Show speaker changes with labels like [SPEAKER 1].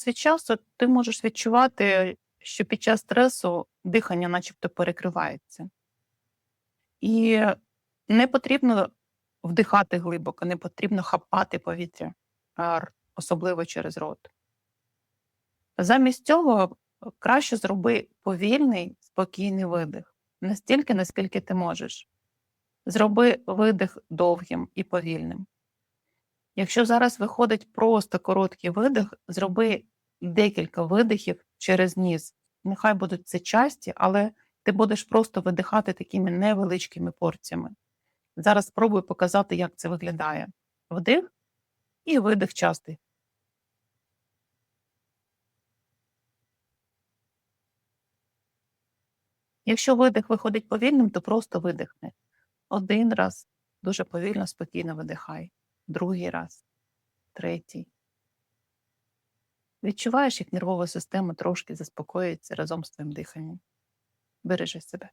[SPEAKER 1] цей час от ти можеш відчувати, що під час стресу дихання начебто перекривається. І не потрібно вдихати глибоко, не потрібно хапати повітря, особливо через рот. Замість цього краще зроби повільний, спокійний видих, настільки, наскільки ти можеш. Зроби видих довгим і повільним. Якщо зараз виходить просто короткий видих, зроби декілька видихів через ніс. Нехай будуть це часті, але ти будеш просто видихати такими невеличкими порціями. Зараз спробую показати, як це виглядає. Вдих і видих частий. Якщо видих виходить повільним, то просто видихни. Один раз дуже повільно, спокійно видихай. Другий раз, третій. Відчуваєш, як нервова система трошки заспокоїться разом з твоїм диханням. Бережи себе.